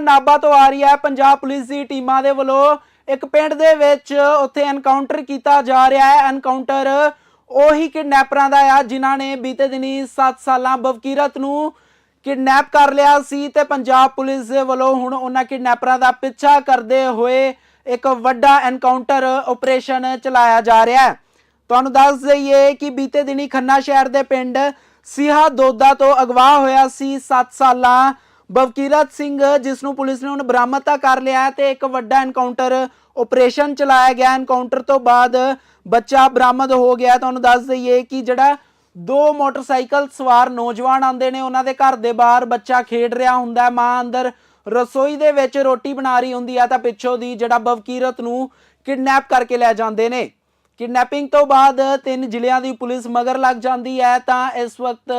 ਨਾਭਾ ਤੋਂ ਆ ਰਹੀ ਹੈ। ਪੰਜਾਬ ਪੁਲਿਸ ਦੀ ਟੀਮਾਂ ਦੇ ਵੱਲੋਂ ਇੱਕ ਪਿੰਡ ਦੇ ਵਿੱਚ ਉੱਥੇ ਐਨਕਾਊਂਟਰ ਕੀਤਾ ਜਾ ਰਿਹਾ ਹੈ। ਐਨਕਾਊਂਟਰ ਉਹੀ ਕਿਡਨੈਪਰਾਂ ਦਾ ਆ, ਜਿਨ੍ਹਾਂ ਨੇ ਬੀਤੇ ਦਿਨੀ 7 ਸਾਲਾਂ ਬਵਕੀਰਤ ਨੂੰ ਕਿਡਨੈਪ ਕਰ ਲਿਆ ਸੀ ਤੇ ਪੰਜਾਬ ਪੁਲਿਸ ਦੇ ਵੱਲੋਂ ਹੁਣ ਉਹਨਾਂ ਕਿਡਨੈਪਰਾਂ ਦਾ ਪਿੱਛਾ ਕਰਦੇ ਹੋਏ ਇੱਕ ਵੱਡਾ ਐਨਕਾਊਂਟਰ ਆਪਰੇਸ਼ਨ ਚਲਾਇਆ ਜਾ ਰਿਹਾ ਹੈ। ਤੁਹਾਨੂੰ ਦੱਸ ਦਈਏ ਕਿ ਬੀਤੇ ਦਿਨੀ ਖੰਨਾ ਸ਼ਹਿਰ ਦੇ ਪਿੰਡ ਸਿਹਾ ਦੋਦਾ ਤੋਂ ਅਗਵਾ ਹੋਇਆ ਸੀ। 7 ਸਾਲਾਂ ਬਵਕੀਰਤ ਸਿੰਘ ਜਿਸ ਨੂੰ ਪੁਲਿਸ ਨੇ ਹੁਣ ਬਰਾਮਦ ਤਾਂ ਕਰ ਲਿਆ ਹੈ ਤੇ ਇੱਕ ਵੱਡਾ ਐਨਕਾਊਂਟਰ ਆਪਰੇਸ਼ਨ ਚਲਾਇਆ ਗਿਆ। ਐਨਕਾਊਂਟਰ ਤੋਂ ਬਾਅਦ ਬੱਚਾ ਬਰਾਮਦ ਹੋ ਗਿਆ। ਤੁਹਾਨੂੰ ਦੱਸ ਦਈਏ ਕਿ ਜਿਹੜਾ ਦੋ ਮੋਟਰਸਾਈਕਲ ਸਵਾਰ ਨੌਜਵਾਨ ਆਂਦੇ ਨੇ, ਉਹਨਾਂ ਦੇ ਘਰ ਦੇ ਬਾਹਰ ਬੱਚਾ ਖੇਡ ਰਿਹਾ ਹੁੰਦਾ ਹੈ। ਮਾਂ ਅੰਦਰ ਰਸੋਈ ਦੇ ਵਿੱਚ ਰੋਟੀ ਬਣਾ ਰਹੀ ਹੁੰਦੀ ਆ ਤਾਂ ਪਿੱਛੋਂ ਦੀ ਜਿਹੜਾ ਬਵਕੀਰਤ ਨੂੰ ਕਿਡਨੈਪ ਕਰਕੇ ਲੈ ਜਾਂਦੇ ਨੇ। ਕਿਡਨੈਪਿੰਗ ਤੋਂ ਬਾਅਦ ਤਿੰਨ ਜ਼ਿਲ੍ਹਿਆਂ ਦੀ ਪੁਲਿਸ ਮਗਰ ਲੱਗ ਜਾਂਦੀ ਹੈ ਤਾਂ ਇਸ ਵਕਤ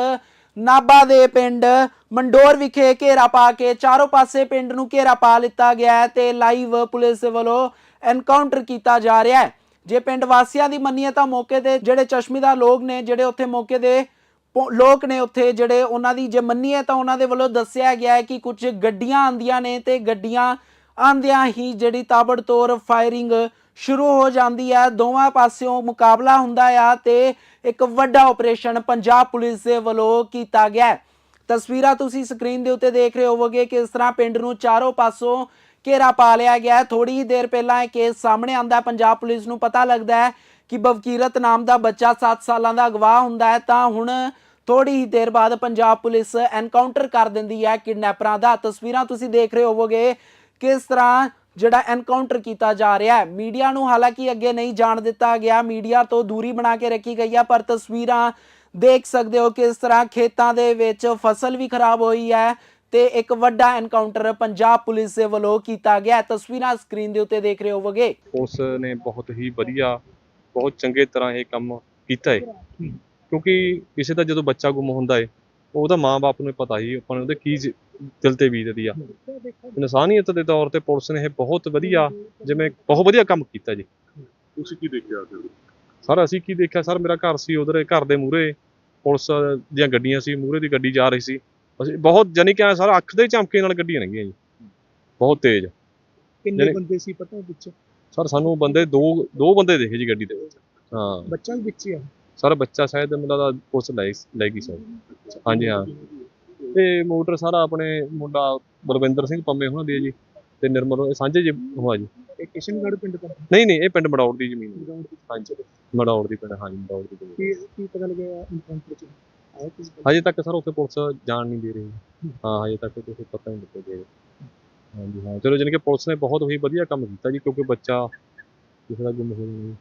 ਨਾਭਾ ਦੇ ਪਿੰਡ ਮੰਡੋਰ ਵਿਖੇ ਘੇਰਾ ਪਾ ਕੇ ਚਾਰੋਂ ਪਾਸੇ ਪਿੰਡ ਨੂੰ ਘੇਰਾ ਪਾ ਲਿੱਤਾ ਗਿਆ ਹੈ ਤੇ ਲਾਈਵ ਪੁਲਿਸ ਵੱਲੋਂ ਐਨਕਾਊਂਟਰ ਕੀਤਾ ਜਾ ਰਿਹਾ ਹੈ। ਜੇ ਪਿੰਡ ਵਾਸੀਆਂ ਦੀ ਮੰਨੀਏ ਤਾਂ ਮੌਕੇ ਤੇ ਜਿਹੜੇ ਚਸ਼ਮੀਦਾਰ ਲੋਕ ਨੇ, ਜਿਹੜੇ ਉੱਥੇ ਮੌਕੇ ਦੇ ਪੋ- ਲੋਕ ਨੇ ਉੱਥੇ ਜਿਹੜੇ ਉਹਨਾਂ ਦੀ ਜੇ ਮੰਨੀਏ ਤਾਂ ਉਹਨਾਂ ਦੇ ਵੱਲੋਂ ਦੱਸਿਆ ਗਿਆ ਹੈ ਕਿ ਕੁਝ ਗੱਡੀਆਂ ਆਂਦੀਆਂ ਨੇ ਤੇ ਗੱਡੀਆਂ ਆਂਦਿਆਂ ਹੀ ਜਿਹੜੀ ਤਾਬੜਤੋੜ ਫਾਇਰਿੰਗ ਸ਼ੁਰੂ ਹੋ ਜਾਂਦੀ ਹੈ। ਦੋਵਾਂ ਪਾਸਿਓਂ ਮੁਕਾਬਲਾ ਹੁੰਦਾ ਆ ਤੇ ਇੱਕ ਵੱਡਾ ਆਪਰੇਸ਼ਨ ਪੰਜਾਬ ਪੁਲਿਸ ਦੇ ਵੱਲੋਂ ਕੀਤਾ ਗਿਆ ਤਸਵੀਰਾਂ ਤੁਸੀਂ ਸਕਰੀਨ ਦੇ ਉੱਤੇ ਦੇਖ ਰਹੇ ਹੋਵੋਗੇ ਕਿ ਇਸ ਤਰ੍ਹਾਂ ਪਿੰਡ ਨੂੰ ਚਾਰੋਂ ਪਾਸੋਂ ਘੇਰਾ ਪਾ ਲਿਆ ਗਿਆ ਹੈ। ਥੋੜੀ ਹੀ ਦੇਰ ਪਹਿਲਾਂ ਇਹ ਕੇਸ ਸਾਹਮਣੇ ਆਂਦਾ ਪੰਜਾਬ ਪੁਲਿਸ ਨੂੰ ਪਤਾ ਲੱਗਦਾ ਹੈ ਕਿ ਬਵਕੀਰਤ ਨਾਮ ਦਾ ਬੱਚਾ 7 ਸਾਲਾਂ ਦਾ ਅਗਵਾ ਹੁੰਦਾ ਹੈ। ਤਾਂ ਹੁਣ ਥੋੜੀ ਹੀ ਦੇਰ ਬਾਅਦ ਪੰਜਾਬ ਪੁਲਿਸ ਐਨਕਾਊਂਟਰ ਕਰ ਦਿੰਦੀ ਹੈ ਕਿਡਨੈਪਰਾਂ ਦਾ। ਤਸਵੀਰਾਂ ਤੁਸੀਂ ਦੇਖ ਰਹੇ ਹੋਵੋਗੇ ਕਿਸ ਤਰ੍ਹਾਂ ਜਿਹੜਾ ਐਨਕਾਊਂਟਰ ਕੀਤਾ ਜਾ ਰਿਹਾ ਹੈ। ਮੀਡੀਆ ਨੂੰ ਹਾਲਾਂਕਿ ਅੱਗੇ ਨਹੀਂ ਜਾਣ ਦਿੱਤਾ ਗਿਆ। ਮੀਡੀਆ ਤੋਂ ਦੂਰੀ ਬਣਾ ਕੇ ਰੱਖੀ ਗਈ ਹੈ, ਪਰ ਤਸਵੀਰਾਂ ਦੇਖ ਸਕਦੇ ਹੋ ਕਿਸ ਤਰ੍ਹਾਂ ਖੇਤਾਂ ਦੇ ਵਿੱਚ ਫਸਲ ਵੀ ਖਰਾਬ ਹੋਈ ਹੈ ਤੇ ਇੱਕ ਵੱਡਾ ਐਨਕਾਊਂਟਰ ਪੰਜਾਬ ਪੁਲਿਸ ਦੇ ਵੱਲੋਂ ਕੀਤਾ ਗਿਆ ਤਸਵੀਰਾਂ ਸਕਰੀਨ ਦੇ ਉੱਤੇ ਦੇਖ ਰਹੇ ਹੋਵੋਗੇ। ਉਸ ਨੇ ਬਹੁਤ ਹੀ ਵਧੀਆ, ਬਹੁਤ ਚੰਗੇ ਤਰ੍ਹਾਂ ਇਹ ਕੰਮ ਕੀਤਾ ਹੈ। ਕਿਉਂਕਿ ਕਿਸੇ ਦਾ ਜਦੋਂ ਬੱਚਾ ਗੁੰਮ ਹੁੰਦਾ ਹੈ, ਉਹਦਾ ਮਾਂ-ਬਾਪ ਨੂੰ ਪਤਾ ਹੀ, ਆਪਾਂ ਨੂੰ ਉਹਦੇ ਕੀ ਦਿਲ ਤੇ ਬੀਤਦੀ ਆ। ਇਨਸਾਨੀਅਤ ਦੇ ਤੌਰ ਤੇ ਪੁਲਿਸ ਨੇ ਇਹ ਬਹੁਤ ਵਧੀਆ ਜਿਵੇਂ ਬਹੁਤ ਵਧੀਆ ਕੰਮ ਕੀਤਾ ਜੀ। ਤੁਸੀਂ ਕੀ ਦੇਖਿਆ ਸਰ ਅਸੀਂ ਕੀ ਦੇਖਿਆ? ਸਰ ਮੇਰਾ ਘਰ ਸੀ ਉਧਰ ਘਰ ਦੇ ਮੂਹਰੇ। ਪੁਲਿਸ ਦੀਆਂ ਗੱਡੀਆਂ ਸੀ ਮੂਹਰੇ ਦੀ ਗੱਡੀ ਜਾ ਰਹੀ ਸੀ। ਅਸੀਂ ਬਹੁਤ ਜਾਨੀ ਕਿ ਸਰ ਅੱਖ ਦੇ ਝਮਕੇ ਨਾਲ ਗੱਡੀਆਂ ਲੰਘੀਆਂ ਜੀ। ਬਹੁਤ ਤੇਜ਼। ਕਿੰਨੇ ਬੰਦੇ ਸੀ ਪਤਾ ਵਿੱਚ? ਸਰ ਸਾਨੂੰ ਬੰਦੇ ਦੋ ਦੋ ਬੰਦੇ ਦੇਖੇ ਜੀ ਗੱਡੀ ਦੇ ਵਿੱਚ। ਹਾਂ। ਬੱਚਾ ਵੀ ਵਿੱਚ ਹੀ ਆ। ਸਰ ਬੱਚਾ ਸ਼ਾਇਦ ਮੈਨੂੰ ਲੱਗਦਾ ਪੁਲਿਸ ਲੈ ਲੈ ਗਈ ਸਰ ਹਾਂਜੀ ਹਾਂ। ਤੇ ਮੋਟਰ ਸਾਰਾ ਆਪਣੇ ਮੁੰਡਾ ਬਲਵਿੰਦਰ ਸਿੰਘ ਪੰਮੇ ਉਹਨਾਂ ਦੀ ਹੈ ਜੀ ਤੇ ਨਿਰਮਲ ਇਹ ਸਾਂਝੇ ਜੀ ਹੋਆ ਜੀ। ਇਹ ਕਿਸ਼ਨਗੜ੍ਹ ਪਿੰਡ ਦਾ ਨਹੀਂ ਨਹੀਂ ਇਹ ਪਿੰਡ ਮੜੌੜ ਦੀ ਜ਼ਮੀਨ ਹੈ। ਹਾਂਜੀ ਮੜੌੜ ਦੀ ਪਿੰਡ ਹਾਂਜੀ ਮੜੌੜ ਦੀ ਜ਼ਮੀਨ। ਕੀ ਕੀ ਪਤਾ ਲੱਗਿਆ ਇਨਕਾਊਂਟਰ ਚ ਆਇਆ ਕਿਸ ਹਜੇ ਤੱਕ ਸਰ ਉੱਥੇ ਪੁਲਿਸ ਜਾਣ ਨਹੀਂ ਦੇ ਰਹੀ। ਹਾਂ। ਹਜੇ ਤੱਕ ਕੁਝ ਪਤਾ ਨਹੀਂ ਲੱਗਿਆ। ਜੀ ਹਾਂਜੀ ਹਾਂ ਚਲੋ ਕਿ ਪੁਲਿਸ ਨੇ ਬਹੁਤ ਹੀ ਵਧੀਆ ਕੰਮ ਕੀਤਾ ਜੀ ਕਿਉਂਕਿ ਬੱਚਾ ਕਿਸੇ ਦਾ ਗੁੰਮ ਹੋ ਨਹੀਂ।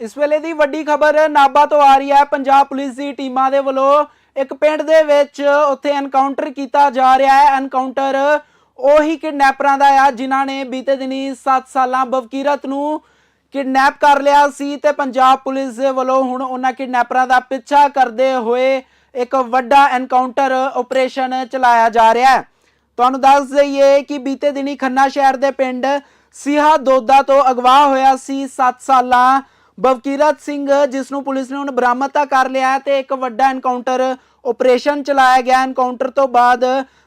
ਇਸ ਵੇਲੇ ਦੀ ਵੱਡੀ ਖਬਰ ਨਾਭਾ ਤੋਂ ਆ ਰਹੀ ਹੈ। ਪੰਜਾਬ ਪੁਲਿਸ ਦੀ ਟੀਮਾਂ ਦੇ ਵੱਲੋਂ ਇੱਕ ਪਿੰਡ ਦੇ ਵਿੱਚ ਉੱਥੇ ਐਨਕਾਊਂਟਰ ਕੀਤਾ ਜਾ ਰਿਹਾ ਹੈ। ਐਨਕਾਊਂਟਰ ਉਹੀ ਕਿਡਨੈਪਰਾਂ ਦਾ ਆ, ਜਿਨ੍ਹਾਂ ਨੇ ਬੀਤੇ ਦਿਨੀ 7 ਸਾਲਾਂ ਬਵਕੀਰਤ ਨੂੰ ਕਿਡਨੈਪ ਕਰ ਲਿਆ ਸੀ ਤੇ ਪੰਜਾਬ ਪੁਲਿਸ ਦੇ ਵੱਲੋਂ ਹੁਣ ਉਹਨਾਂ ਕਿਡਨੈਪਰਾਂ ਦਾ ਪਿੱਛਾ ਕਰਦੇ ਹੋਏ ਇੱਕ ਵੱਡਾ ਐਨਕਾਊਂਟਰ ਆਪਰੇਸ਼ਨ ਚਲਾਇਆ ਜਾ ਰਿਹਾ ਹੈ। ਤੁਹਾਨੂੰ ਦੱਸ ਦਈਏ ਕਿ ਬੀਤੇ ਦਿਨੀ ਖੰਨਾ ਸ਼ਹਿਰ ਦੇ ਪਿੰਡ ਸਿਹਾ ਦੋਦਾ ਤੋਂ ਅਗਵਾ ਹੋਇਆ ਸੀ। 7 ਸਾਲਾਂ ਬਵਕੀਰਤ ਸਿੰਘ ਜਿਸ ਨੂੰ ਪੁਲਿਸ ਨੇ ਹੁਣ ਬਰਾਮਦ ਤਾਂ ਕਰ ਲਿਆ ਹੈ ਤੇ ਇੱਕ ਵੱਡਾ ਐਨਕਾਊਂਟਰ ਆਪਰੇਸ਼ਨ ਚਲਾਇਆ ਗਿਆ। ਐਨਕਾਊਂਟਰ ਤੋਂ ਬਾਅਦ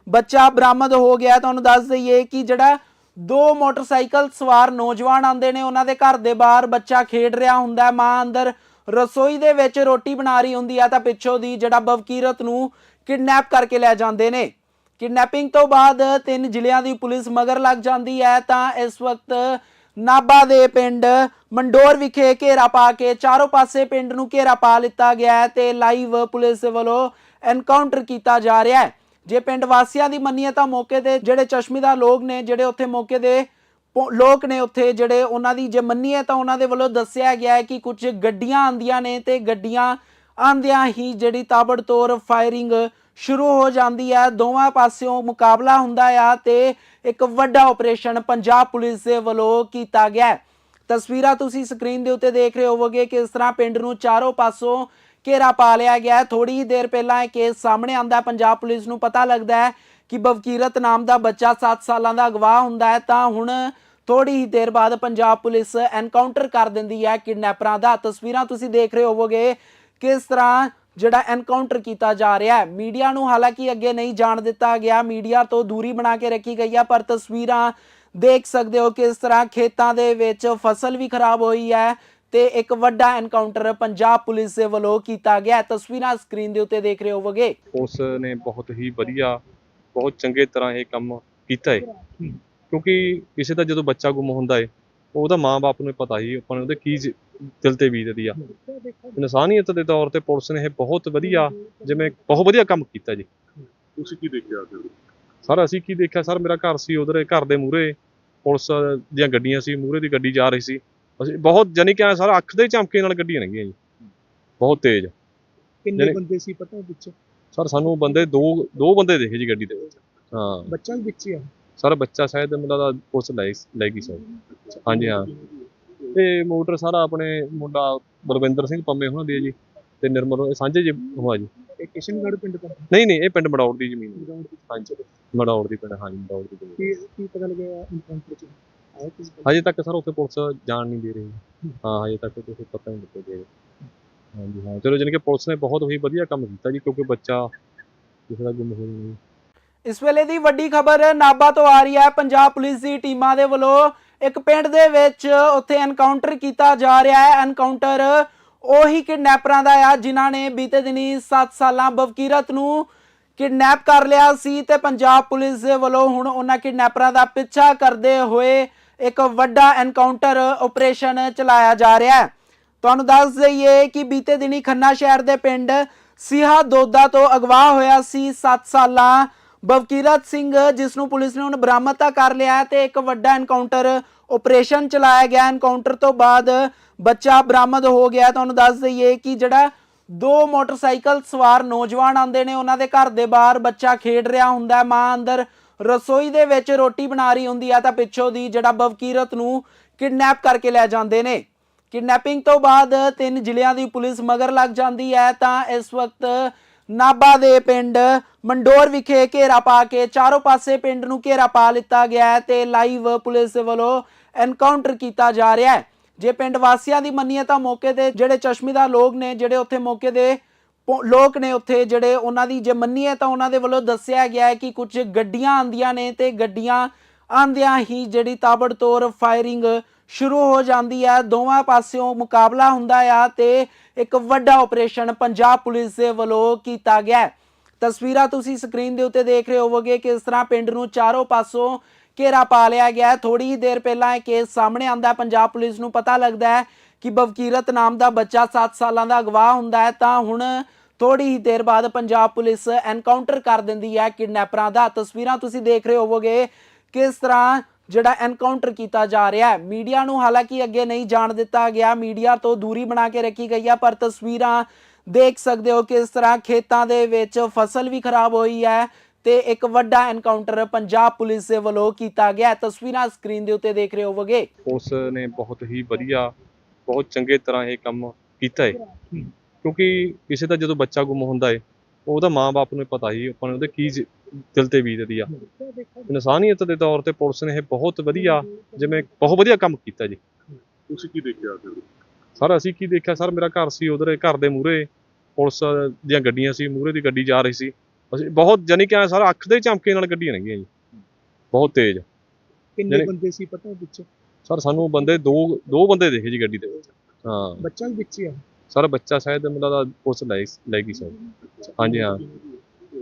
ਬੱਚਾ ਬਰਾਮਦ ਹੋ ਗਿਆ। ਤੁਹਾਨੂੰ ਦੱਸ ਦਈਏ ਕਿ ਜਿਹੜਾ ਦੋ ਮੋਟਰਸਾਈਕਲ ਸਵਾਰ ਨੌਜਵਾਨ ਆਂਦੇ ਨੇ, ਉਹਨਾਂ ਦੇ ਘਰ ਦੇ ਬਾਹਰ ਬੱਚਾ ਖੇਡ ਰਿਹਾ ਹੁੰਦਾ ਮਾਂ ਅੰਦਰ ਰਸੋਈ ਦੇ ਵਿੱਚ ਰੋਟੀ ਬਣਾ ਰਹੀ ਹੁੰਦੀ ਆ ਤਾਂ ਪਿੱਛੋਂ ਦੀ ਜਿਹੜਾ ਬਵਕੀਰਤ ਨੂੰ ਕਿਡਨੈਪ ਕਰਕੇ ਲੈ ਜਾਂਦੇ ਨੇ। ਕਿਡਨੈਪਿੰਗ ਤੋਂ ਬਾਅਦ ਤਿੰਨ ਜ਼ਿਲ੍ਹਿਆਂ ਦੀ ਪੁਲਿਸ ਮਗਰ ਲੱਗ ਜਾਂਦੀ ਹੈ ਤਾਂ ਇਸ ਵਕਤ ਨਾਭਾ ਦੇ ਪਿੰਡ ਮੰਡੋਰ ਵਿਖੇ ਘੇਰਾ ਪਾ ਕੇ ਚਾਰੋਂ ਪਾਸੇ ਪਿੰਡ ਨੂੰ ਘੇਰਾ ਪਾ ਲਿੱਤਾ ਗਿਆ ਹੈ ਤੇ ਲਾਈਵ ਪੁਲਿਸ ਵੱਲੋਂ ਐਨਕਾਊਂਟਰ ਕੀਤਾ ਜਾ ਰਿਹਾ ਹੈ। ਜੇ ਪਿੰਡ ਵਾਸੀਆਂ ਦੀ ਮੰਨੀਏ ਤਾਂ ਮੌਕੇ ਤੇ ਜਿਹੜੇ ਚਸ਼ਮੀਦਾਰ ਲੋਕ ਨੇ, ਜਿਹੜੇ ਉੱਥੇ ਮੌਕੇ ਦੇ ਪੋ- ਲੋਕ ਨੇ ਉੱਥੇ ਜਿਹੜੇ ਉਹਨਾਂ ਦੀ ਜੇ ਮੰਨੀਏ ਤਾਂ ਉਹਨਾਂ ਦੇ ਵੱਲੋਂ ਦੱਸਿਆ ਗਿਆ ਹੈ ਕਿ ਕੁਝ ਗੱਡੀਆਂ ਆਂਦੀਆਂ ਨੇ ਤੇ ਗੱਡੀਆਂ ਆਂਦਿਆਂ ਹੀ ਜਿਹੜੀ ਤਾਬੜਤੋੜ ਫਾਇਰਿੰਗ ਸ਼ੁਰੂ ਹੋ ਜਾਂਦੀ ਹੈ ਦੋਵਾਂ ਪਾਸਿਓਂ ਮੁਕਾਬਲਾ ਹੁੰਦਾ ਆ ਤੇ ਇੱਕ ਵੱਡਾ ਆਪਰੇਸ਼ਨ ਪੰਜਾਬ ਪੁਲਿਸ ਦੇ ਵੱਲੋਂ ਕੀਤਾ ਗਿਆ। ਤਸਵੀਰਾਂ ਤੁਸੀਂ ਸਕਰੀਨ ਦੇ ਉੱਤੇ ਦੇਖ ਰਹੇ ਹੋਵੋਗੇ ਕਿ ਇਸ ਤਰ੍ਹਾਂ ਪਿੰਡ ਨੂੰ ਚਾਰੋਂ ਪਾਸੋਂ ਘੇਰਾ ਪਾ ਲਿਆ ਗਿਆ ਥੋੜੀ ਹੀ ਦੇਰ ਪਹਿਲਾਂ ਇਹ ਕੇਸ ਸਾਹਮਣੇ ਆਂਦਾ ਪੰਜਾਬ ਪੁਲਿਸ ਨੂੰ ਪਤਾ ਲੱਗਦਾ ਹੈ ਕਿ ਬਵਕੀਰਤ ਨਾਮ ਦਾ ਬੱਚਾ 7 ਸਾਲਾਂ ਦਾ ਅਗਵਾ ਹੁੰਦਾ ਹੈ। ਤਾਂ ਹੁਣ ਥੋੜੀ ਹੀ ਦੇਰ ਬਾਅਦ ਪੰਜਾਬ ਪੁਲਿਸ ਐਨਕਾਊਂਟਰ ਕਰ ਦਿੰਦੀ ਹੈ ਕਿਡਨੈਪਰਾਂ ਦਾ। ਤਸਵੀਰਾਂ ਤੁਸੀਂ ਦੇਖ ਰਹੇ ਹੋਵੋਗੇ ਕਿਸ ਤਰ੍ਹਾਂ ਜਿਹੜਾ ਐਨਕਾਊਂਟਰ ਕੀਤਾ ਜਾ ਰਿਹਾ ਹੈ। ਮੀਡੀਆ ਨੂੰ ਹਾਲਾਂਕਿ ਅੱਗੇ ਨਹੀਂ ਜਾਣ ਦਿੱਤਾ ਗਿਆ। ਮੀਡੀਆ ਤੋਂ ਦੂਰੀ ਬਣਾ ਕੇ ਰੱਖੀ ਗਈ ਹੈ, ਪਰ ਤਸਵੀਰਾਂ ਦੇਖ ਸਕਦੇ ਹੋ ਕਿ ਇਸ ਤਰ੍ਹਾਂ ਖੇਤਾਂ ਦੇ ਵਿੱਚ ਫਸਲ ਵੀ ਖਰਾਬ ਹੋਈ ਹੈ ਤੇ ਇੱਕ ਵੱਡਾ ਐਨਕਾਊਂਟਰ ਪੰਜਾਬ ਪੁਲਿਸ ਦੇ ਵੱਲੋਂ ਕੀਤਾ ਗਿਆ ਤਸਵੀਰਾਂ ਸਕਰੀਨ ਦੇ ਉੱਤੇ ਦੇਖ ਰਹੇ ਹੋਵੋਗੇ। ਉਸ ਨੇ ਬਹੁਤ ਹੀ ਵਧੀਆ, ਬਹੁਤ ਚੰਗੇ ਤਰ੍ਹਾਂ ਇਹ ਕੰਮ ਕੀਤਾ ਹੈ। ਕਿਉਂਕਿ ਕਿਸੇ ਦਾ ਜਦੋਂ ਬੱਚਾ ਗੁੰਮ ਹੁੰਦਾ ਹੈ ਉਹਦਾ ਮਾਂ-ਬਾਪ ਨੂੰ ਪਤਾ ਹੀ ਆਪਾਂ ਨੂੰ ਉਹਦੇ ਕੀ ਜ- ਦਿਲ ਤੇ ਬੀਤਦੀ ਆ। ਇਨਸਾਨੀਅਤ ਦੇ ਤੌਰ ਤੇ ਪੁਲਿਸ ਨੇ ਇਹ ਬਹੁਤ ਵਧੀਆ ਜਿਵੇਂ ਬਹੁਤ ਵਧੀਆ ਕੰਮ ਕੀਤਾ ਜੀ। ਤੁਸੀਂ ਕੀ ਦੇਖਿਆ ਫਿਰ ਸਰ ਅਸੀਂ ਕੀ ਦੇਖਿਆ? ਸਰ ਮੇਰਾ ਘਰ ਸੀ ਉਧਰ ਘਰ ਦੇ ਮੂਹਰੇ। ਪੁਲਿਸ ਦੀਆਂ ਗੱਡੀਆਂ ਸੀ ਮੂਹਰੇ ਦੀ ਗੱਡੀ ਜਾ ਰਹੀ ਸੀ। ਅਸੀਂ ਬਹੁਤ ਜਾਨੀ ਕਿ ਐਂ ਸਰ ਅੱਖ ਦੇ ਝਮਕੇ ਨਾਲ ਗੱਡੀਆਂ ਲੰਘੀਆਂ ਜੀ। ਬਹੁਤ ਤੇਜ਼। ਕਿੰਨੇ ਜਿਹੜੇ- ਬੰਦੇ ਸੀ ਪਤਾ ਵਿੱਚ? ਸਰ ਸਾਨੂੰ ਬੰਦੇ ਦੋ ਦੋ ਬੰਦੇ ਦੇਖੇ ਜੀ ਗੱਡੀ ਦੇ ਵਿੱਚ। ਹਾਂ। ਬੱਚਾ ਵੀ ਵਿੱਚ ਹੀ ਆ। ਸਰ ਬੱਚਾ ਸ਼ਾਇਦ ਮੈਨੂੰ ਲੱਗਦਾ ਪੁਲਿਸ ਲੈ ਲੈ ਗਈ ਸਰ ਹਾਂਜੀ ਹਾਂ। ਤੇ ਮੋਟਰ ਸਾਰਾ ਆਪਣੇ ਮੁੰਡਾ ਬਲਵਿੰਦਰ ਸਿੰਘ ਪੰਮੇ ਉਹਨਾਂ ਦੀ ਹੈ ਜੀ ਤੇ ਨਿਰਮਲ ਸਾਂਝੇ ਜੀ ਹੋਆ ਜੀ। ਇਹ ਕਿਸ਼ਨਗੜ੍ਹ ਪਿੰਡ ਤੋਂ? ਨਹੀਂ ਨਹੀਂ ਇਹ ਪਿੰਡ ਮੜੌੜ ਦੀ ਜ਼ਮੀਨ ਹੈ। ਹਾਂਜੀ ਮੜੌੜ ਦੀ ਪਿੰਡ ਹਾਂਜੀ ਮੜੌੜ ਦੀ ਜ਼ਮੀਨ। ਕੀ ਕੀ ਪਤਾ ਲੱਗਿਆ ਇਨਕਾਊਂਟਰ ਚ? ਹਜੇ ਤੱਕ ਸਰ ਉੱਥੇ ਪੁਲਿਸ ਜਾਣ ਨਹੀਂ ਦੇ ਰਹੀ। ਹਾਂ ਹਜੇ ਤੱਕ ਕੁਝ ਪਤਾ ਨਹੀਂ ਲੱਗਿਆ ਜੀ। ਹਾਂਜੀ ਹਾਂ। ਚਲੋ ਜਾਣੀ ਕਿ ਪੁਲਿਸ ਨੇ ਬਹੁਤ ਹੀ ਵਧੀਆ ਕੰਮ ਕੀਤਾ ਜੀ ਕਿਉਂਕਿ ਬੱਚਾ ਕਿਸੇ ਦਾ ਗੁੰਮ ਹੋ ਨਹੀਂ। ਇਸ ਵੇਲੇ ਦੀ ਵੱਡੀ ਖਬਰ ਨਾਭਾ ਤੋਂ ਆ ਰਹੀ ਹੈ। ਪੰਜਾਬ ਪੁਲਿਸ ਦੀ ਟੀਮਾਂ ਦੇ ਵੱਲੋਂ ਇੱਕ ਪਿੰਡ ਦੇ ਵਿੱਚ ਉੱਥੇ ਐਨਕਾਊਂਟਰ ਕੀਤਾ ਜਾ ਰਿਹਾ ਹੈ। ਐਨਕਾਊਂਟਰ ਉਹੀ ਕਿਡਨੈਪਰਾਂ ਦਾ ਆ ਜਿਨ੍ਹਾਂ ਨੇ ਬੀਤੇ ਦਿਨੀ 7 ਸਾਲਾਂ ਬਵਕੀਰਤ ਨੂੰ ਕਿਡਨੈਪ ਕਰ ਲਿਆ ਸੀ ਤੇ ਪੰਜਾਬ ਪੁਲਿਸ ਦੇ ਵੱਲੋਂ ਹੁਣ ਉਹਨਾਂ ਕਿਡਨੈਪਰਾਂ ਦਾ ਪਿੱਛਾ ਕਰਦੇ ਹੋਏ ਇੱਕ ਵੱਡਾ ਐਨਕਾਊਂਟਰ ਆਪਰੇਸ਼ਨ ਚਲਾਇਆ ਜਾ ਰਿਹਾ ਹੈ। ਤੁਹਾਨੂੰ ਦੱਸ ਦਈਏ ਕਿ ਬੀਤੇ ਦਿਨੀ ਖੰਨਾ ਸ਼ਹਿਰ ਦੇ ਪਿੰਡ ਸਿਹਾ ਦੋਦਾ ਤੋਂ ਅਗਵਾ ਹੋਇਆ ਸੀ। 7 ਸਾਲਾਂ ਬਵਕੀਰਤ ਸਿੰਘ, ਜਿਸ ਨੂੰ ਪੁਲਿਸ ਨੇ ਹੁਣ ਬਰਾਮਦ ਤਾਂ ਕਰ ਲਿਆ ਹੈ ਤੇ ਇੱਕ ਵੱਡਾ ਐਨਕਾਊਂਟਰ ਆਪਰੇਸ਼ਨ ਚਲਾਇਆ ਗਿਆ। ਐਨਕਾਊਂਟਰ ਤੋਂ ਬਾਅਦ ਬੱਚਾ ਬਰਾਮਦ ਹੋ ਗਿਆ। ਤੁਹਾਨੂੰ ਦੱਸ ਦਈਏ ਕਿ ਜਿਹੜਾ ਦੋ ਮੋਟਰਸਾਈਕਲ ਸਵਾਰ ਨੌਜਵਾਨ ਆਉਂਦੇ ਨੇ, ਉਹਨਾਂ ਦੇ ਘਰ ਦੇ ਬਾਹਰ ਬੱਚਾ ਖੇਡ ਰਿਹਾ ਹੁੰਦਾ ਮਾਂ ਅੰਦਰ ਰਸੋਈ ਦੇ ਵਿੱਚ ਰੋਟੀ ਬਣਾ ਰਹੀ ਹੁੰਦੀ ਆ ਤਾਂ ਪਿੱਛੋਂ ਦੀ ਜਿਹੜਾ ਬਵਕੀਰਤ ਨੂੰ ਕਿਡਨੈਪ ਕਰਕੇ ਲੈ ਜਾਂਦੇ ਨੇ। ਕਿਡਨੈਪਿੰਗ ਤੋਂ ਬਾਅਦ ਤਿੰਨ ਜ਼ਿਲ੍ਹਿਆਂ ਦੀ ਪੁਲਿਸ ਮਗਰ ਲੱਗ ਜਾਂਦੀ ਹੈ ਤਾਂ ਇਸ ਵਕਤ ਨਾਭਾ ਦੇ ਪਿੰਡ ਮੰਡੋਰ ਵਿਖੇ ਘੇਰਾ ਪਾ ਕੇ ਚਾਰੋਂ ਪਾਸੇ ਪਿੰਡ ਨੂੰ ਘੇਰਾ ਪਾ ਲਿੱਤਾ ਗਿਆ ਹੈ ਤੇ ਲਾਈਵ ਪੁਲਿਸ ਵੱਲੋਂ ਐਨਕਾਊਂਟਰ ਕੀਤਾ ਜਾ ਰਿਹਾ ਹੈ। ਜੇ ਪਿੰਡ ਵਾਸੀਆਂ ਦੀ ਮੰਨੀਏ ਤਾਂ ਮੌਕੇ ਤੇ ਜਿਹੜੇ ਚਸ਼ਮੀਦਾਰ ਲੋਕ ਨੇ, ਜਿਹੜੇ ਉੱਥੇ ਮੌਕੇ ਦੇ ਲੋਕ ਨੇ ਉੱਥੇ ਜਿਹੜੇ ਉਹਨਾਂ ਦੀ ਜੇ ਮੰਨੀਏ ਤਾਂ ਉਹਨਾਂ ਦੇ ਵੱਲੋਂ ਦੱਸਿਆ ਗਿਆ ਹੈ ਕਿ ਕੁਝ ਗੱਡੀਆਂ ਆਂਦੀਆਂ ਨੇ ਤੇ ਗੱਡੀਆਂ ਆਂਦਿਆਂ ਹੀ ਜਿਹੜੀ ਤਾਬੜਤੋੜ ਫਾਇਰਿੰਗ ਸ਼ੁਰੂ ਹੋ ਜਾਂਦੀ ਹੈ। ਦੋਵਾਂ ਪਾਸਿਓਂ ਮੁਕਾਬਲਾ ਹੁੰਦਾ ਆ ਤੇ ਇੱਕ ਵੱਡਾ ਆਪਰੇਸ਼ਨ ਪੰਜਾਬ ਪੁਲਿਸ ਦੇ ਵੱਲੋਂ ਕੀਤਾ ਗਿਆ ਹੈ। ਤਸਵੀਰਾਂ ਤੁਸੀਂ ਸਕਰੀਨ ਦੇ ਉੱਤੇ ਦੇਖ ਰਹੇ ਹੋਵੋਗੇ ਕਿ ਇਸ ਤਰ੍ਹਾਂ ਪਿੰਡ ਨੂੰ ਚਾਰੋਂ ਪਾਸੋਂ ਘੇਰਾ ਪਾ ਲਿਆ ਗਿਆ ਹੈ। ਥੋੜੀ ਹੀ ਦੇਰ ਪਹਿਲਾਂ ਇਹ ਕੇਸ ਸਾਹਮਣੇ ਆਂਦਾ ਪੰਜਾਬ ਪੁਲਿਸ ਨੂੰ ਪਤਾ ਲੱਗਦਾ ਹੈ ਕਿ ਬਵਕੀਰਤ ਨਾਮ ਦਾ ਬੱਚਾ 7 ਸਾਲਾਂ ਦਾ ਅਗਵਾ ਹੁੰਦਾ ਹੈ। ਤਾਂ ਹੁਣ ਥੋੜੀ ਹੀ ਦੇਰ ਬਾਅਦ ਪੰਜਾਬ ਪੁਲਿਸ ਐਨਕਾਊਂਟਰ ਕਰ ਦਿੰਦੀ ਹੈ ਕਿਡਨੈਪਰਾਂ ਦਾ। ਤਸਵੀਰਾਂ ਤੁਸੀਂ ਦੇਖ ਰਹੇ ਹੋਵੋਗੇ ਕਿਸ ਤਰ੍ਹਾਂ ਜਿਹੜਾ ਐਨਕਾਊਂਟਰ ਕੀਤਾ ਜਾ ਰਿਹਾ ਹੈ। ਮੀਡੀਆ ਨੂੰ ਹਾਲਾਂਕਿ ਅੱਗੇ ਨਹੀਂ ਜਾਣ ਦਿੱਤਾ ਗਿਆ। ਮੀਡੀਆ ਤੋਂ ਦੂਰੀ ਬਣਾ ਕੇ ਰੱਖੀ ਗਈ ਹੈ, ਪਰ ਤਸਵੀਰਾਂ ਦੇਖ ਸਕਦੇ ਹੋ ਕਿਸ ਤਰ੍ਹਾਂ ਖੇਤਾਂ ਦੇ ਵਿੱਚ ਫਸਲ ਵੀ ਖਰਾਬ ਹੋਈ ਹੈ ਤੇ ਇੱਕ ਵੱਡਾ ਐਨਕਾਊਂਟਰ ਪੰਜਾਬ ਪੁਲਿਸ ਦੇ ਵੱਲੋਂ ਕੀਤਾ ਗਿਆ ਤਸਵੀਰਾਂ ਸਕਰੀਨ ਦੇ ਉੱਤੇ ਦੇਖ ਰਹੇ ਹੋਵੋਗੇ। ਪੁਲਿਸ ਨੇ ਬਹੁਤ ਹੀ ਵਧੀਆ, ਬਹੁਤ ਚੰਗੇ ਤਰ੍ਹਾਂ ਇਹ ਕੰਮ ਕੀਤਾ ਹੈ। ਕਿਉਂਕਿ ਕਿਸੇ ਦਾ ਜਦੋਂ ਬੱਚਾ ਗੁੰਮ ਹੁੰਦਾ ਹੈ, ਉਹਦਾ ਮਾਂ-ਬਾਪ ਨੂੰ ਪਤਾ ਹੀ, ਆਪਾਂ ਨੂੰ ਉਹਦੇ ਕੀ ਦਿਲ ਤੇ ਬੀਤਦੀ ਆ। ਇਨਸਾਨੀਅਤ ਦੇ ਤੌਰ ਤੇ ਪੁਲਿਸ ਨੇ ਇਹ ਬਹੁਤ ਵਧੀਆ ਜਿਵੇਂ ਬਹੁਤ ਵਧੀਆ ਕੰਮ ਕੀਤਾ ਜੀ। ਤੁਸੀਂ ਕੀ ਦੇਖਿਆ ਫਿਰ ਸਰ ਅਸੀਂ ਕੀ ਦੇਖਿਆ? ਸਰ ਮੇਰਾ ਘਰ ਸੀ ਉਧਰ ਘਰ ਦੇ ਮੂਹਰੇ ਪੁਲਿਸ ਦੀਆਂ ਗੱਡੀਆਂ ਸੀ ਮੂਹਰੇ ਦੀ ਗੱਡੀ ਜਾ ਰਹੀ ਸੀ। ਅਸੀਂ ਬਹੁਤ ਜਾਨੀ ਕਿ ਸਰ ਅੱਖ ਦੇ ਝਮਕੇ ਨਾਲ ਗੱਡੀਆਂ ਲੰਘੀਆਂ ਜੀ। ਬਹੁਤ ਤੇਜ਼। ਕਿੰਨੇ ਬੰਦੇ ਸੀ ਪਤਾ ਵਿੱਚ? ਸਰ ਸਾਨੂੰ ਬੰਦੇ ਦੋ ਦੋ ਬੰਦੇ ਦੇਖੇ ਜੀ ਗੱਡੀ ਦੇ ਵਿੱਚ। ਹਾਂ। ਬੱਚਾ ਵੀ ਵਿੱਚ ਹੀ ਆ। ਸਰ ਬੱਚਾ ਸ਼ਾਇਦ ਮੈਨੂੰ ਲੱਗਦਾ ਪੁਲਿਸ ਲੈ ਲੈ ਗਈ ਸਰ ਹਾਂਜੀ ਹਾਂ।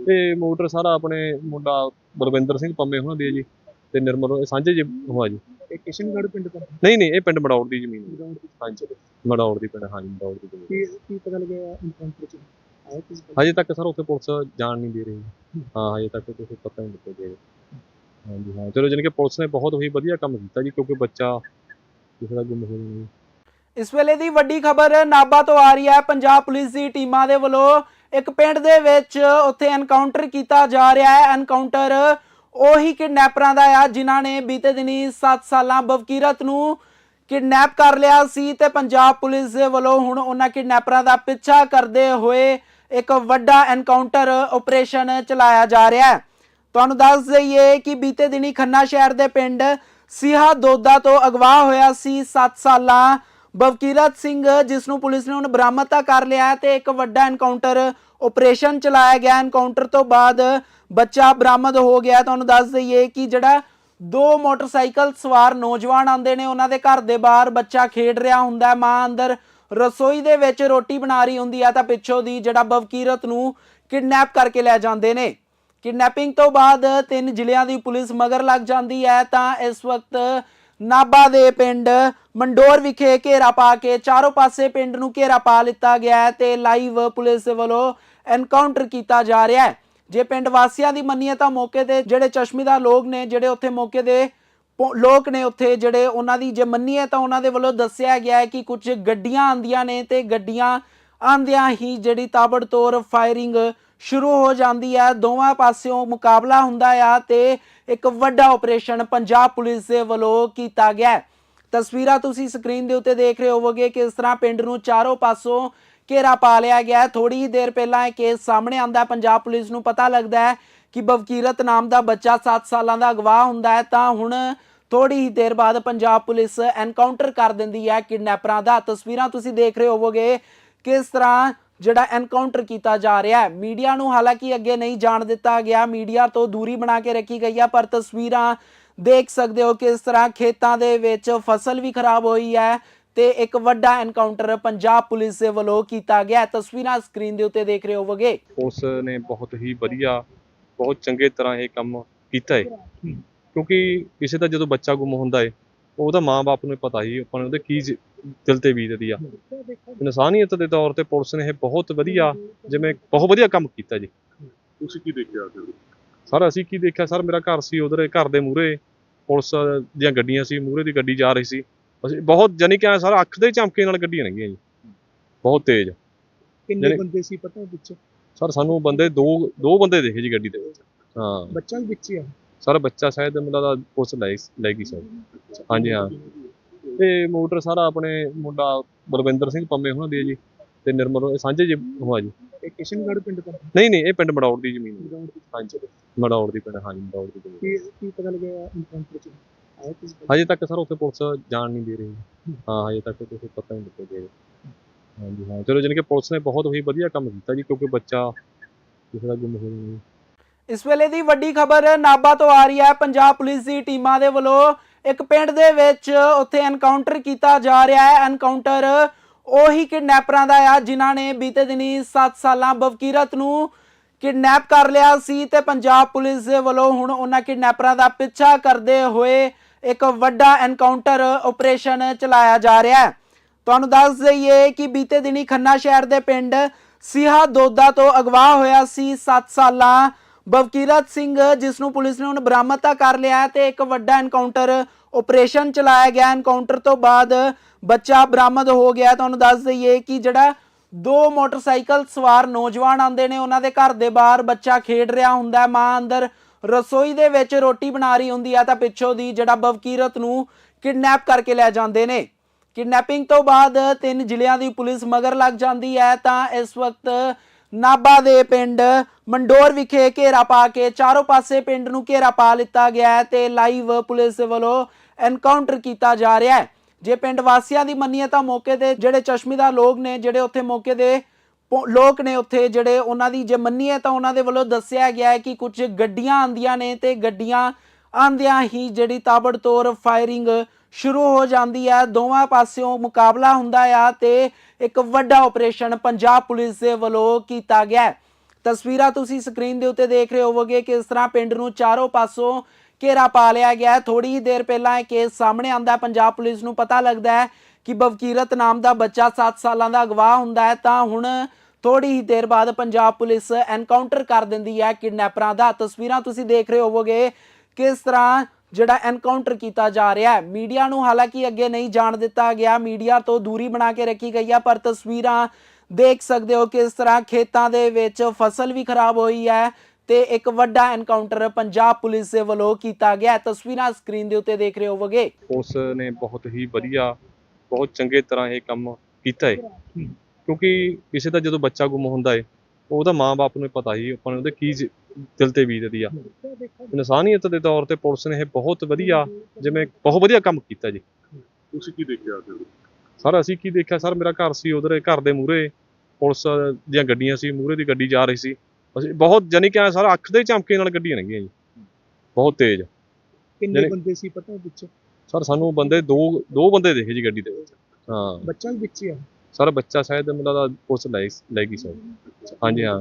ਤੇ ਮੋਟਰ ਸਾਰਾ ਆਪਣੇ ਮੁੰਡਾ ਬਲਵਿੰਦਰ ਸਿੰਘ ਪੰਮੇ ਉਹਨਾਂ ਦੀ ਹੈ ਜੀ ਤੇ ਨਿਰਮਲ ਇਹ ਸਾਂਝੇ ਜੀ ਹੋਆ ਜੀ। ਇਹ ਕਿਸ਼ਨਗੜ੍ਹ ਪਿੰਡ ਤੋਂ? ਨਹੀਂ ਨਹੀਂ ਇਹ ਪਿੰਡ ਮੜੌੜ ਦੀ ਜ਼ਮੀਨ ਹੈ। ਹਾਂਜੀ ਮੜੌੜ ਦੀ ਪਿੰਡ ਹਾਂਜੀ ਮੜੌੜ ਦੀ ਜ਼ਮੀਨ। ਕੀ ਕੀ ਪਤਾ ਲੱਗਿਆ ਇਨਕਾਊਂਟਰ ਚ ਹਜੇ ਤੱਕ ਸਰ ਉੱਥੇ ਪੁਲਿਸ ਜਾਣ ਨਹੀਂ ਦੇ ਰਹੀ। ਹਾਂ। ਹਜੇ ਤੱਕ ਕੁਝ ਪਤਾ ਨਹੀਂ ਲੱਗਿਆ। ਜੀ ਹਾਂਜੀ ਹਾਂ ਚਲੋ ਕਿ ਪੁਲਿਸ ਨੇ ਬਹੁਤ ਹੀ ਵਧੀਆ ਕੰਮ ਕੀਤਾ ਜੀ ਕਿਉਂਕਿ ਬੱਚਾ ਕਿਸੇ ਦਾ ਗੁੰਮ ਹੋ ਨਹੀਂ। ਇਸ ਵੇਲੇ ਦੀ ਵੱਡੀ ਖਬਰ ਨਾਭਾ ਤੋਂ ਆ ਰਹੀ ਹੈ। ਪੰਜਾਬ ਪੁਲਿਸ ਦੀ ਟੀਮਾਂ ਦੇ ਵੱਲੋਂ ਇੱਕ ਪਿੰਡ ਦੇ ਵਿੱਚ ਉੱਥੇ ਐਨਕਾਊਂਟਰ ਕੀਤਾ ਜਾ ਰਿਹਾ ਹੈ। ਐਨਕਾਊਂਟਰ ਉਹੀ ਕਿਡਨੈਪਰਾਂ ਦਾ ਆ, ਜਿਨ੍ਹਾਂ ਨੇ ਬੀਤੇ ਦਿਨੀ 7 ਸਾਲਾਂ ਬਵਕੀਰਤ ਨੂੰ ਕਿਡਨੈਪ ਕਰ ਲਿਆ ਸੀ ਤੇ ਪੰਜਾਬ ਪੁਲਿਸ ਦੇ ਵੱਲੋਂ ਹੁਣ ਉਹਨਾਂ ਕਿਡਨੈਪਰਾਂ ਦਾ ਪਿੱਛਾ ਕਰਦੇ ਹੋਏ ਇੱਕ ਵੱਡਾ ਐਨਕਾਊਂਟਰ ਆਪਰੇਸ਼ਨ ਚਲਾਇਆ ਜਾ ਰਿਹਾ ਹੈ। ਤੁਹਾਨੂੰ ਦੱਸ ਦਈਏ ਕਿ ਬੀਤੇ ਦਿਨੀ ਖੰਨਾ ਸ਼ਹਿਰ ਦੇ ਪਿੰਡ ਸਿਹਾ ਦੋਦਾ ਤੋਂ ਅਗਵਾ ਹੋਇਆ ਸੀ। 7 ਸਾਲਾਂ ਬਵਕੀਰਤ ਸਿੰਘ ਜਿਸ ਨੂੰ ਪੁਲਿਸ ਨੇ ਹੁਣ ਬਰਾਮਦ ਤਾਂ ਕਰ ਲਿਆ ਹੈ ਤੇ ਇੱਕ ਵੱਡਾ ਐਨਕਾਊਂਟਰ ਆਪਰੇਸ਼ਨ ਚਲਾਇਆ ਗਿਆ। ਐਨਕਾਊਂਟਰ ਤੋਂ ਬਾਅਦ ਬੱਚਾ ਬਰਾਮਦ ਹੋ ਗਿਆ। ਤੁਹਾਨੂੰ ਦੱਸ ਦਈਏ ਕਿ ਜਿਹੜਾ ਦੋ ਮੋਟਰਸਾਈਕਲ ਸਵਾਰ ਨੌਜਵਾਨ ਆਉਂਦੇ ਨੇ, ਉਹਨਾਂ ਦੇ ਘਰ ਦੇ ਬਾਹਰ ਬੱਚਾ ਖੇਡ ਰਿਹਾ ਹੁੰਦਾ ਮਾਂ ਅੰਦਰ ਰਸੋਈ ਦੇ ਵਿੱਚ ਰੋਟੀ ਬਣਾ ਰਹੀ ਹੁੰਦੀ ਆ ਤਾਂ ਪਿੱਛੋਂ ਦੀ ਜਿਹੜਾ ਬਵਕੀਰਤ ਨੂੰ ਕਿਡਨੈਪ ਕਰਕੇ ਲੈ ਜਾਂਦੇ ਨੇ। ਕਿਡਨੈਪਿੰਗ ਤੋਂ ਬਾਅਦ ਤਿੰਨ ਜ਼ਿਲ੍ਹਿਆਂ ਦੀ ਪੁਲਿਸ ਮਗਰ ਲੱਗ ਜਾਂਦੀ ਹੈ ਤਾਂ ਇਸ ਵਕਤ ਨਾਬਾ ਦੇ ਪਿੰਡ ਮੰਡੋਰ ਵਿਖੇ ਘੇਰਾ ਪਾ ਕੇ ਚਾਰੋਂ ਪਾਸੇ ਪਿੰਡ ਨੂੰ ਘੇਰਾ ਪਾ ਲਿੱਤਾ ਗਿਆ ਹੈ ਤੇ ਲਾਈਵ ਪੁਲਿਸ ਵੱਲੋਂ ਐਨਕਾਊਂਟਰ ਕੀਤਾ ਜਾ ਰਿਹਾ ਹੈ। ਜੇ ਪਿੰਡ ਵਾਸੀਆਂ ਦੀ ਮੰਨੀਏ ਤਾਂ ਮੌਕੇ ਤੇ ਜਿਹੜੇ ਚਸ਼ਮੀਦਾਰ ਲੋਕ ਨੇ, ਜਿਹੜੇ ਉੱਥੇ ਮੌਕੇ ਦੇ ਪੋ- ਲੋਕ ਨੇ ਉੱਥੇ ਜਿਹੜੇ ਉਹਨਾਂ ਦੀ ਜੇ ਮੰਨੀਏ ਤਾਂ ਉਹਨਾਂ ਦੇ ਵੱਲੋਂ ਦੱਸਿਆ ਗਿਆ ਹੈ ਕਿ ਕੁਝ ਗੱਡੀਆਂ ਆਂਦੀਆਂ ਨੇ ਤੇ ਗੱਡੀਆਂ ਆਂਦਿਆਂ ਹੀ ਜਿਹੜੀ ਤਾਬੜਤੋੜ ਫਾਇਰਿੰਗ ਸ਼ੁਰੂ ਹੋ ਜਾਂਦੀ ਹੈ। ਦੋਵਾਂ ਪਾਸਿਓਂ ਮੁਕਾਬਲਾ ਹੁੰਦਾ ਆ ਤੇ ਇੱਕ ਵੱਡਾ ਆਪਰੇਸ਼ਨ ਪੰਜਾਬ ਪੁਲਿਸ ਦੇ ਵੱਲੋਂ ਕੀਤਾ ਗਿਆ ਤਸਵੀਰਾਂ ਤੁਸੀਂ ਸਕਰੀਨ ਦੇ ਉੱਤੇ ਦੇਖ ਰਹੇ ਹੋਵੋਗੇ ਕਿ ਇਸ ਤਰ੍ਹਾਂ ਪਿੰਡ ਨੂੰ ਚਾਰੋਂ ਪਾਸੋਂ ਘੇਰਾ ਪਾ ਲਿਆ ਗਿਆ ਹੈ। ਥੋੜੀ ਹੀ ਦੇਰ ਪਹਿਲਾਂ ਇਹ ਕੇਸ ਸਾਹਮਣੇ ਆਂਦਾ ਪੰਜਾਬ ਪੁਲਿਸ ਨੂੰ ਪਤਾ ਲੱਗਦਾ ਹੈ ਕਿ ਬਵਕੀਰਤ ਨਾਮ ਦਾ ਬੱਚਾ 7 ਸਾਲਾਂ ਦਾ ਅਗਵਾ ਹੁੰਦਾ ਹੈ। ਤਾਂ ਹੁਣ ਥੋੜੀ ਹੀ ਦੇਰ ਬਾਅਦ ਪੰਜਾਬ ਪੁਲਿਸ ਐਨਕਾਊਂਟਰ ਕਰ ਦਿੰਦੀ ਹੈ ਕਿਡਨੈਪਰਾਂ ਦਾ। ਤਸਵੀਰਾਂ ਤੁਸੀਂ ਦੇਖ ਰਹੇ ਹੋਵੋਗੇ ਕਿਸ ਤਰ੍ਹਾਂ ਜਿਹੜਾ ਐਨਕਾਊਂਟਰ ਕੀਤਾ ਜਾ ਰਿਹਾ ਹੈ। ਮੀਡੀਆ ਨੂੰ ਹਾਲਾਂਕਿ ਅੱਗੇ ਨਹੀਂ ਜਾਣ ਦਿੱਤਾ ਗਿਆ। ਮੀਡੀਆ ਤੋਂ ਦੂਰੀ ਬਣਾ ਕੇ ਰੱਖੀ ਗਈ ਹੈ, ਪਰ ਤਸਵੀਰਾਂ ਦੇਖ ਸਕਦੇ ਹੋ ਕਿਸ ਤਰ੍ਹਾਂ ਖੇਤਾਂ ਦੇ ਵਿੱਚ ਫਸਲ ਵੀ ਖਰਾਬ ਹੋਈ ਹੈ ਤੇ ਇੱਕ ਵੱਡਾ ਐਨਕਾਊਂਟਰ ਪੰਜਾਬ ਪੁਲਿਸ ਦੇ ਵੱਲੋਂ ਕੀਤਾ ਗਿਆ ਤਸਵੀਰਾਂ ਸਕਰੀਨ ਦੇ ਉੱਤੇ ਦੇਖ ਰਹੇ ਹੋਵੋਗੇ। ਉਸ ਨੇ ਬਹੁਤ ਹੀ ਵਧੀਆ, ਬਹੁਤ ਚੰਗੇ ਤਰ੍ਹਾਂ ਇਹ ਕੰਮ ਕੀਤਾ ਹੈ। ਕਿਉਂਕਿ ਕਿਸੇ ਦਾ ਜਦੋਂ ਬੱਚਾ ਗੁੰਮ ਹੁੰਦਾ ਹੈ, ਉਹਦਾ ਮਾਂ-ਬਾਪ ਨੂੰ ਪਤਾ ਹੀ ਆਪਾਂ ਨੂੰ ਉਹਦੇ ਕੀ ਦਿਲ ਤੇ ਬੀਤਦੀ ਆ। ਇਨਸਾਨੀਅਤ ਦੇ ਤੌਰ ਤੇ ਪੁਲਿਸ ਨੇ ਇਹ ਬਹੁਤ ਵਧੀਆ ਜਿਵੇਂ ਬਹੁਤ ਵਧੀਆ ਕੰਮ ਕੀਤਾ ਜੀ। ਤੁਸੀਂ ਕੀ ਦੇਖਿਆ ਫਿਰ ਸਰ ਅਸੀਂ ਕੀ ਦੇਖਿਆ? ਸਰ ਮੇਰਾ ਘਰ ਸੀ ਉਧਰ ਘਰ ਦੇ ਮੂਹਰੇ। ਪੁਲਿਸ ਦੀਆਂ ਗੱਡੀਆਂ ਸੀ ਮੂਹਰੇ ਦੀ ਗੱਡੀ ਜਾ ਰਹੀ ਸੀ। ਅਸੀਂ ਬਹੁਤ ਜਾਨੀ ਕਿ ਐਂ ਸਰ ਅੱਖ ਦੇ ਝਮਕੇ ਨਾਲ ਗੱਡੀਆਂ ਲੰਘੀਆਂ ਜੀ। ਬਹੁਤ ਤੇਜ਼। ਕਿੰਨੇ ਜਿਹੜੇ- ਬੰਦੇ ਸੀ ਪਤਾ ਵਿੱਚ? ਸਰ ਸਾਨੂੰ ਬੰਦੇ ਦੋ ਦੋ ਬੰਦੇ ਦੇਖੇ ਜੀ ਗੱਡੀ ਦੇ ਵਿੱਚ। ਹਾਂ। ਬੱਚਾ ਵੀ ਵਿੱਚ ਹੀ ਆ? ਸਰ ਬੱਚਾ ਸ਼ਾਇਦ ਮੁੰਡਾ ਦਾ ਪੁਲਿਸ ਲੈ ਲੈ ਗਈ ਸਰ ਹਾਂਜੀ ਹਾਂ। ਤੇ ਮੋਟਰ ਸਾਰਾ ਆਪਣੇ ਮੁੰਡਾ ਬਲਵਿੰਦਰ ਸਿੰਘ ਪੰਮੇ ਉਹਨਾਂ ਦੀ ਹੈ ਜੀ ਤੇ ਨਿਰਮਲ ਸਾਂਝੇ ਜੀ ਹੋਆ ਜੀ। ਇਹ ਕਿਸ਼ਨਗੜ੍ਹ ਪਿੰਡ ਦਾ ਨਹੀਂ ਨਹੀਂ ਇਹ ਪਿੰਡ ਮੜੌੜ ਦੀ ਜ਼ਮੀਨ ਹੈ ਹਾਂਜੀ ਮੜੌੜ ਦੀ ਪਿੰਡ ਹਾਂਜੀ ਮੜੌੜ ਦੀ ਜ਼ਮੀਨ। ਕੀ ਕੀ ਪਤਾ ਲੱਗਿਆ ਇਨਕਾਊਂਟਰ ਚ ਹਜੇ ਤੱਕ ਸਰ ਉੱਥੇ ਪੁਲਿਸ ਜਾਣ ਨਹੀਂ ਦੇ ਰਹੀ। ਹਾਂ ਹਜੇ ਤੱਕ ਕੁਝ ਪਤਾ ਨਹੀਂ ਲੱਗਿਆ। ਜੀ ਹਾਂਜੀ ਹਾਂ ਚਲੋ ਜਾਣੀ ਕਿ ਪੁਲਿਸ ਨੇ ਬਹੁਤ ਹੀ ਵਧੀਆ ਕੰਮ ਕੀਤਾ ਜੀ ਕਿਉਂਕਿ ਬੱਚਾ ਕਿਸੇ ਦਾ ਗੁੰਮ ਹੋ ਨਹੀਂ। ਇਸ ਵੇਲੇ ਦੀ ਵੱਡੀ ਖਬਰ ਨਾਬਾ ਤੋਂ ਆ ਰਹੀ ਹੈ। ਪੰਜਾਬ ਪੁਲਿਸ ਦੀ ਟੀਮਾਂ ਦੇ ਵੱਲੋਂ ਇੱਕ ਪਿੰਡ ਦੇ ਵਿੱਚ ਉੱਥੇ ਐਨਕਾਊਂਟਰ ਕੀਤਾ ਜਾ ਰਿਹਾ ਹੈ। ਐਨਕਾਊਂਟਰ ਉਹੀ ਕਿਡਨੈਪਰਾਂ ਦਾ ਆ, ਜਿਨ੍ਹਾਂ ਨੇ ਬੀਤੇ ਦਿਨੀ 7 ਸਾਲਾਂ ਬਵਕੀਰਤ ਨੂੰ ਕਿਡਨੈਪ ਕਰ ਲਿਆ ਸੀ ਤੇ ਪੰਜਾਬ ਪੁਲਿਸ ਦੇ ਵੱਲੋਂ ਹੁਣ ਉਹਨਾਂ ਕਿਡਨੈਪਰਾਂ ਦਾ ਪਿੱਛਾ ਕਰਦੇ ਹੋਏ ਇੱਕ ਵੱਡਾ ਐਨਕਾਊਂਟਰ ਆਪਰੇਸ਼ਨ ਚਲਾਇਆ ਜਾ ਰਿਹਾ ਹੈ। ਤੁਹਾਨੂੰ ਦੱਸ ਦਈਏ ਕਿ ਬੀਤੇ ਦਿਨੀ ਖੰਨਾ ਸ਼ਹਿਰ ਦੇ ਪਿੰਡ ਸਿਹਾ ਦੋਦਾ ਤੋਂ ਅਗਵਾ ਹੋਇਆ ਸੀ। 7 ਸਾਲਾਂ ਬਵਕੀਰਤ ਸਿੰਘ ਜਿਸ ਨੂੰ ਪੁਲਿਸ ਨੇ ਹੁਣ ਬਰਾਮਦ ਤਾਂ ਕਰ ਲਿਆ ਹੈ ਤੇ ਇੱਕ ਵੱਡਾ ਐਨਕਾਊਂਟਰ ਆਪਰੇਸ਼ਨ ਚਲਾਇਆ ਗਿਆ। ਐਨਕਾਊਂਟਰ ਤੋਂ ਬਾਅਦ ਬੱਚਾ ਬਰਾਮਦ ਹੋ ਗਿਆ। ਤੁਹਾਨੂੰ ਦੱਸ ਦਈਏ ਕਿ ਜਿਹੜਾ ਦੋ ਮੋਟਰਸਾਈਕਲ ਸਵਾਰ ਨੌਜਵਾਨ ਆਉਂਦੇ ਨੇ, ਉਹਨਾਂ ਦੇ ਘਰ ਦੇ ਬਾਹਰ ਬੱਚਾ ਖੇਡ ਰਿਹਾ ਹੁੰਦਾ ਹੈ। ਮਾਂ ਅੰਦਰ ਰਸੋਈ ਦੇ ਵਿੱਚ ਰੋਟੀ ਬਣਾ ਰਹੀ ਹੁੰਦੀ ਆ ਤਾਂ ਪਿੱਛੋਂ ਦੀ ਜਿਹੜਾ ਬਵਕੀਰਤ ਨੂੰ ਕਿਡਨੈਪ ਕਰਕੇ ਲੈ ਜਾਂਦੇ ਨੇ। ਕਿਡਨੈਪਿੰਗ ਤੋਂ ਬਾਅਦ ਤਿੰਨ ਜ਼ਿਲ੍ਹਿਆਂ ਦੀ ਪੁਲਿਸ ਮਗਰ ਲੱਗ ਜਾਂਦੀ ਹੈ ਤਾਂ ਇਸ ਵਕਤ ਨਾਬਾ ਦੇ ਪਿੰਡ ਮੰਡੋਰ ਵਿਖੇ ਘੇਰਾ ਪਾ ਕੇ ਚਾਰੋਂ ਪਾਸੇ ਪਿੰਡ ਨੂੰ ਘੇਰਾ ਪਾ ਲਿੱਤਾ ਗਿਆ ਹੈ ਤੇ ਲਾਈਵ ਪੁਲਿਸ ਵੱਲੋਂ ਐਨਕਾਊਂਟਰ ਕੀਤਾ ਜਾ ਰਿਹਾ ਹੈ। ਜੇ ਪਿੰਡ ਵਾਸੀਆਂ ਦੀ ਮੰਨੀਏ ਤਾਂ ਮੌਕੇ ਤੇ ਜਿਹੜੇ ਚਸ਼ਮੀਦਾਰ ਲੋਕ ਨੇ, ਜਿਹੜੇ ਉੱਥੇ ਮੌਕੇ ਦੇ ਲੋਕ ਨੇ ਉੱਥੇ ਜਿਹੜੇ ਉਹਨਾਂ ਦੀ ਜੇ ਮੰਨੀਏ ਤਾਂ ਉਹਨਾਂ ਦੇ ਵੱਲੋਂ ਦੱਸਿਆ ਗਿਆ ਹੈ ਕਿ ਕੁਝ ਗੱਡੀਆਂ ਆਂਦੀਆਂ ਨੇ ਤੇ ਗੱਡੀਆਂ ਆਂਦਿਆਂ ਹੀ ਜਿਹੜੀ ਤਾਬੜਤੋੜ ਫਾਇਰਿੰਗ ਸ਼ੁਰੂ ਹੋ ਜਾਂਦੀ ਹੈ। ਦੋਵਾਂ ਪਾਸਿਓਂ ਮੁਕਾਬਲਾ ਹੁੰਦਾ ਆ ਤੇ ਇੱਕ ਵੱਡਾ ਆਪਰੇਸ਼ਨ ਪੰਜਾਬ ਪੁਲਿਸ ਦੇ ਵੱਲੋਂ ਕੀਤਾ ਗਿਆ ਤਸਵੀਰਾਂ ਤੁਸੀਂ ਸਕਰੀਨ ਦੇ ਉੱਤੇ ਦੇਖ ਰਹੇ ਹੋਵੋਗੇ ਕਿ ਇਸ ਤਰ੍ਹਾਂ ਪਿੰਡ ਨੂੰ ਚਾਰੋਂ ਪਾਸੋਂ ਘੇਰਾ ਪਾ ਲਿਆ ਗਿਆ ਹੈ। ਥੋੜੀ ਹੀ ਦੇਰ ਪਹਿਲਾਂ ਇਹ ਕੇਸ ਸਾਹਮਣੇ ਆਂਦਾ ਪੰਜਾਬ ਪੁਲਿਸ ਨੂੰ ਪਤਾ ਲੱਗਦਾ ਹੈ ਕਿ ਬਵਕੀਰਤ ਨਾਮ ਦਾ ਬੱਚਾ 7 ਸਾਲਾਂ ਦਾ ਅਗਵਾ ਹੁੰਦਾ ਹੈ। ਤਾਂ ਹੁਣ ਥੋੜੀ ਹੀ ਦੇਰ ਬਾਅਦ ਪੰਜਾਬ ਪੁਲਿਸ ਐਨਕਾਊਂਟਰ ਕਰ ਦਿੰਦੀ ਹੈ ਕਿਡਨੈਪਰਾਂ ਦਾ। ਤਸਵੀਰਾਂ ਤੁਸੀਂ ਦੇਖ ਰਹੇ ਹੋਵੋਗੇ ਕਿਸ ਤਰ੍ਹਾਂ ਜਿਹੜਾ ਐਨਕਾਊਂਟਰ ਕੀਤਾ ਜਾ ਰਿਹਾ ਹੈ। ਮੀਡੀਆ ਨੂੰ ਹਾਲਾਂਕਿ ਅੱਗੇ ਨਹੀਂ ਜਾਣ ਦਿੱਤਾ ਗਿਆ। ਮੀਡੀਆ ਤੋਂ ਦੂਰੀ ਬਣਾ ਕੇ ਰੱਖੀ ਗਈ ਹੈ ਪਰ ਤਸਵੀਰਾਂ ਦੇਖ ਸਕਦੇ ਹੋ ਕਿਸ ਤਰ੍ਹਾਂ ਖੇਤਾਂ ਦੇ ਵਿੱਚ ਫਸਲ ਵੀ ਖਰਾਬ ਹੋਈ ਹੈ ਤੇ ਇੱਕ ਵੱਡਾ ਐਨਕਾਊਂਟਰ ਪੰਜਾਬ ਪੁਲਿਸ ਦੇ ਵੱਲੋਂ ਕੀਤਾ ਗਿਆ ਤਸਵੀਰਾਂ ਸਕਰੀਨ ਦੇ ਉੱਤੇ ਦੇਖ ਰਹੇ ਹੋਵੋਗੇ। ਪੁਲਿਸ ਨੇ ਬਹੁਤ ਹੀ ਵਧੀਆ, ਬਹੁਤ ਚੰਗੇ ਤਰ੍ਹਾਂ ਇਹ ਕੰਮ ਕੀਤਾ ਹੈ। ਕਿਉਂਕਿ ਕਿਸੇ ਦਾ ਜਦੋਂ ਬੱਚਾ ਗੁੰਮ ਹੁੰਦਾ ਹੈ ਉਹਦਾ ਮਾਂ-ਬਾਪ ਨੂੰ ਪਤਾ ਹੀ ਆਪਾਂ ਨੂੰ ਉਹਦੇ ਕੀ ਜ- ਦਿਲ ਤੇ ਬੀਤਦੀ ਆ। ਇਨਸਾਨੀਅਤ ਦੇ ਤੌਰ ਤੇ ਪੁਲਿਸ ਨੇ ਇਹ ਬਹੁਤ ਵਧੀਆ ਜਿਵੇਂ ਬਹੁਤ ਵਧੀਆ ਕੰਮ ਕੀਤਾ ਜੀ। ਤੁਸੀਂ ਕੀ ਦੇਖਿਆ ਸਰ ਅਸੀਂ ਕੀ ਦੇਖਿਆ? ਸਰ ਮੇਰਾ ਘਰ ਸੀ ਉਧਰ ਘਰ ਦੇ ਮੂਹਰੇ। ਪੁਲਿਸ ਦੀਆਂ ਗੱਡੀਆਂ ਸੀ ਮੂਹਰੇ ਦੀ ਗੱਡੀ ਜਾ ਰਹੀ ਸੀ। ਅਸੀਂ ਬਹੁਤ ਜਾਨੀ ਕਿ ਐਂ ਸਰ ਅੱਖ ਦੇ ਝਮਕੇ ਨਾਲ ਗੱਡੀਆਂ ਲੰਘੀਆਂ ਜੀ। ਬਹੁਤ ਤੇਜ਼। ਕਿੰਨੇ ਜਿਹੜੇ- ਬੰਦੇ ਸੀ ਪਤਾ ਵਿੱਚ? ਸਰ ਸਾਨੂੰ ਬੰਦੇ ਦੋ ਦੋ ਬੰਦੇ ਦੇਖੇ ਜੀ ਗੱਡੀ ਦੇ ਵਿੱਚ। ਹਾਂ। ਬੱਚਾ ਵੀ ਵਿੱਚ ਹੀ ਆ। ਸਰ ਬੱਚਾ ਸ਼ਾਇਦ ਮੈਨੂੰ ਲੱਗਦਾ ਪੁਲਿਸ ਲੈ ਲੈ ਗਈ ਸਰ ਹਾਂਜੀ ਹਾਂ।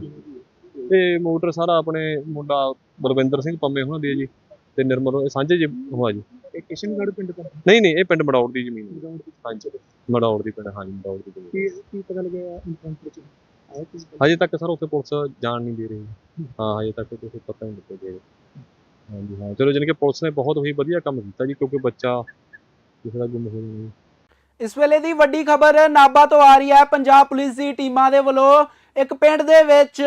ਤੇ ਮੋਟਰ ਸਾਰਾ ਆਪਣੇ ਮੁੰਡਾ ਬਲਵਿੰਦਰ ਸਿੰਘ ਪੰਮੇ ਉਹਨਾਂ ਦੀ ਹੈ ਜੀ ਤੇ ਨਿਰਮਲ ਸਾਂਝੇ ਜੀ ਹੋਆ ਜੀ। ਇਹ ਕਿਸ਼ਨਗੜ੍ਹ ਪਿੰਡ ਦਾ ਨਹੀਂ ਨਹੀਂ ਇਹ ਪਿੰਡ ਮੜੌੜ ਦੀ ਜ਼ਮੀਨ ਹੈ। ਹਾਂਜੀ ਮੜੌੜ ਦੀ ਪਿੰਡ ਹਾਂਜੀ ਮੜੌੜ ਦੀ ਜ਼ਮੀਨ। ਕੀ ਕੀ ਪਤਾ ਲੱਗਿਆ ਇਨਕਾਊਂਟਰ ਚ ਹਜੇ ਤੱਕ ਸਰ ਉੱਥੇ ਪੁਲਿਸ ਜਾਣ ਨਹੀਂ ਦੇ ਰਹੀ। ਹਾਂ ਹਜੇ ਤੱਕ ਕੁਝ ਪਤਾ ਨਹੀਂ ਲੱਗਿਆ। ਜੀ ਹਾਂਜੀ ਹਾਂ। ਚਲੋ ਜਾਣੀ ਕਿ ਪੁਲਿਸ ਨੇ ਬਹੁਤ ਹੀ ਵਧੀਆ ਕੰਮ ਕੀਤਾ ਜੀ ਕਿਉਂਕਿ ਬੱਚਾ ਕਿਸੇ ਦਾ ਗੁੰਮ ਹੋ ਜਾਣਾ ਇਸ ਵੇਲੇ ਦੀ ਵੱਡੀ ਖਬਰ ਨਾਭਾ ਤੋਂ ਆ ਰਹੀ ਹੈ। ਪੰਜਾਬ ਪੁਲਿਸ ਦੀ ਟੀਮਾਂ ਦੇ ਵੱਲੋਂ ਇੱਕ ਪਿੰਡ ਦੇ ਵਿੱਚ